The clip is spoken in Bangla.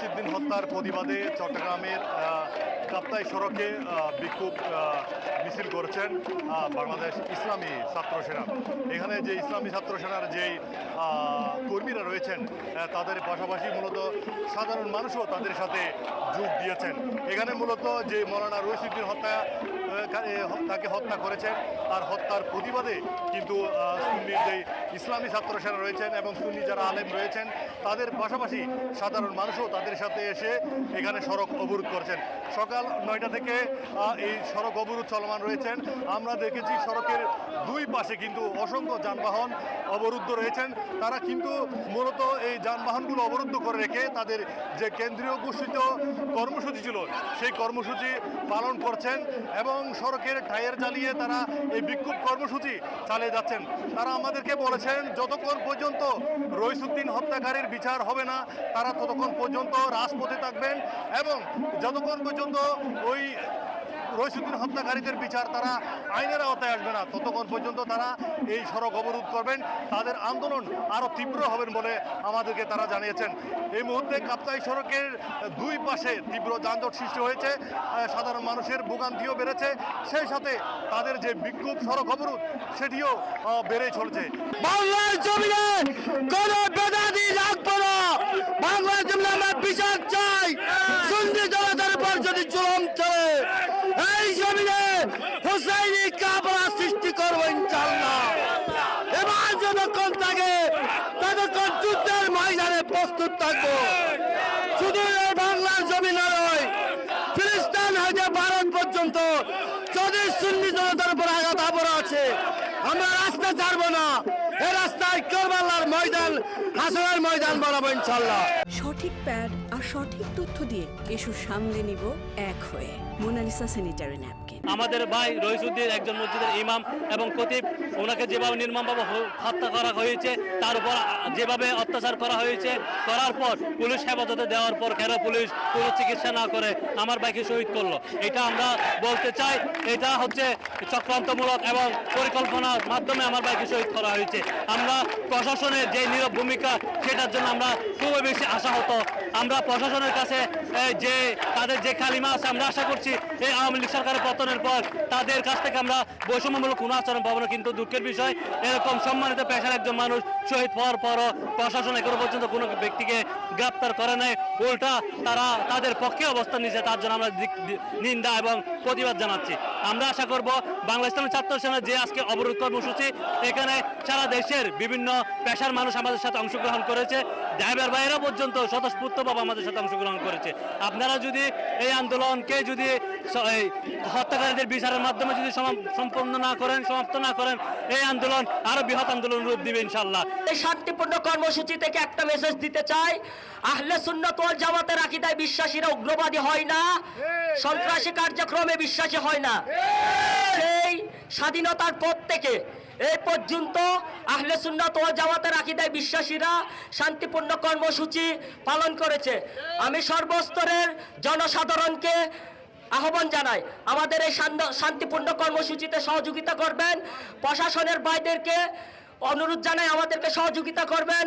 রইসুদ্দিন হত্যার প্রতিবাদে চট্টগ্রামের কাপ্তাই সড়কে বিক্ষোভ মিছিল করেছেন বাংলাদেশ ইসলামী ছাত্র সেনা। এখানে যে ইসলামী ছাত্র সেনার যেই কর্মীরা রয়েছেন তাদের পাশাপাশি মূলত সাধারণ মানুষও তাদের সাথে যোগ দিয়েছেন। এখানে মূলত যে মৌলানা রশিদ্দিন হত্যা তাকে হত্যা করেছেন। আর হত্যার প্রতিবাদে কিন্তু সুন্নির যে ইসলামী ছাত্র সেনা রয়েছেন এবং সুন্নি যারা আলেম রয়েছেন, তাদের পাশাপাশি সাধারণ মানুষও তাদের সাথে এসে এখানে সড়ক অবরোধ করছেন। সকাল নয়টা থেকে এই সড়ক অবরোধ চলমান রয়েছেন। আমরা দেখেছি সড়কের দুই পাশে কিন্তু অসংখ্য যানবাহন অবরুদ্ধ রয়েছেন। তারা কিন্তু মূলত এই যানবাহনগুলো অবরুদ্ধ করে রেখে তাদের যে কেন্দ্রীয় ঘোষিত কর্মসূচি ছিল, সেই কর্মসূচি পালন করছেন এবং সড়কের টায়ার জ্বালিয়ে তারা এই বিক্ষোভ কর্মসূচি চালিয়ে যাচ্ছেন। তারা আমাদেরকে বলেছেন, যতক্ষণ পর্যন্ত রইসুদ্দিন হত্যাকারীর বিচার হবে না, তারা ততক্ষণ পর্যন্ত রাজপথে থাকবেন এবং যতক্ষণ পর্যন্ত ওই রইসুদ্দিন হত্যাকারীদের বিচার, তারা আইনের আওতায় আসবে না। ততক্ষণ পর্যন্ত তারা এই সড়ক অবরোধ করবেন। তাদের আন্দোলন আরও তীব্র হবেন বলে আমাদেরকে তারা জানিয়েছেন। এই মুহূর্তে কাপ্তাই সড়কের দুই পাশে তীব্র যানজট সৃষ্টি হয়েছে। সাধারণ মানুষের ভোগান্তিও বেড়েছে। সেই সাথে তাদের যে বিক্ষোভ সড়ক অবরোধ, সেটিও বেড়েই চলছে। বাংলার জমিনে কোন বেদাদি রাখব না বাংলার জমিনে আমরা বিচার চাই সুন্নি জনতার উপর যদি জুলম চলে এই জমিনে হুসাইনি কাবলা সৃষ্টি করব ইনশাল্লাহ এবার যতক্ষণ থাকে ততক্ষণ যুদ্ধের ময়দানে প্রস্তুত থাকব। শুধু এই বাংলার জমি নয়, ফিলিস্তান হইতে ভারত পর্যন্ত যদি সুন্নি জনতার উপর আঘাত আবরা আছে, আমরা রাস্তা ছাড়বো না। এ রাস্তায় কেরবালার ময়দান হাসনের ময়দান বানাবো ইনশাল্লাহ। সঠিক প্যাড আর সঠিক তথ্য দিয়ে এসব সামলে নিব এক হয়ে। Monalisa sanitary napkin. আমাদের ভাই রহিসুদ্দিন একজন মসজিদের ইমাম এবং খতিব। ওনাকে যেভাবে নির্মমভাবে হত্যা করা হয়েছে, তার উপর যেভাবে অত্যাচার করা হয়েছে, করার পর পুলিশ হেফাজতে দেওয়ার পর কেন পুলিশ কোনো চিকিৎসা না করে আমার ভাইকে শহীদ করল? এটা আমরা বলতে চাই, এটা হচ্ছে চক্রান্তমূলক এবং পরিকল্পনার মাধ্যমে আমার ভাইকে শহীদ করা হয়েছে। আমরা প্রশাসনের যে নীরব ভূমিকা, সেটার জন্য আমরা খুবই বেশি আশাহত। আমরা প্রশাসনের কাছে যে তাদের যে কালিমা আছে, আমরা আশা করছি এই আওয়ামী লীগ সরকারের পতনের পর তাদের কাছ থেকে আমরা বৈষম্যমূলক কোনো আচরণ পাবো না। কিন্তু দুঃখের বিষয়, এরকম সম্মানিত পেশার একজন মানুষ শহীদ হওয়ার পরও প্রশাসন এখনও পর্যন্ত কোনো ব্যক্তিকে গ্রেপ্তার করে নাই। উল্টা তারা তাদের পক্ষে অবস্থান নিয়েছে, তার জন্য আমরা নিন্দা এবং প্রতিবাদ জানাচ্ছি। আমরা আশা করব বাংলা ছাত্র সেনার যে আজকে অবরোধ কর্মসূচি, এখানে সারা দেশের বিভিন্ন পেশার মানুষ আমাদের সাথে অংশগ্রহণ করেছে। ড্রাইভার ভাইয়েরা পর্যন্ত স্বতঃস্ফূর্তভাবে আমাদের সাথে অংশগ্রহণ করেছে। আপনারা যদি এই আন্দোলনকে যদি হত্যাকারীদের বিচারের মাধ্যমে যদি সম্পন্ন না করেন, সমাপ্ত না করেন, এই আন্দোলন আরও বৃহৎ আন্দোলন রূপ দিবে ইনশাল্লাহ এই শান্তিপূর্ণ কর্মসূচি থেকে একটা মেসেজ দিতে চাই। আহলে সুন্নত ওয়াল জামাতের আকিদায় বিশ্বাসীরা উগ্রবাদী হয় না। সন্ত্রাসী কার্যক্রমে বিশ্বাসী হয় না। স্বাধীনতার পর থেকে এই পর্যন্ত আহলে সুন্নত ওয়াল জামাতের আকিদায় বিশ্বাসীরা শান্তিপূর্ণ কর্মসূচি পালন করেছে। আমি সর্বস্তরের জনসাধারণকে আহ্বান জানাই, আমাদের এই শান্তিপূর্ণ কর্মসূচিতে সহযোগিতা করবেন। প্রশাসনের বাইদেরকে অনুরোধ জানাই, আমাদেরকে সহযোগিতা করবেন।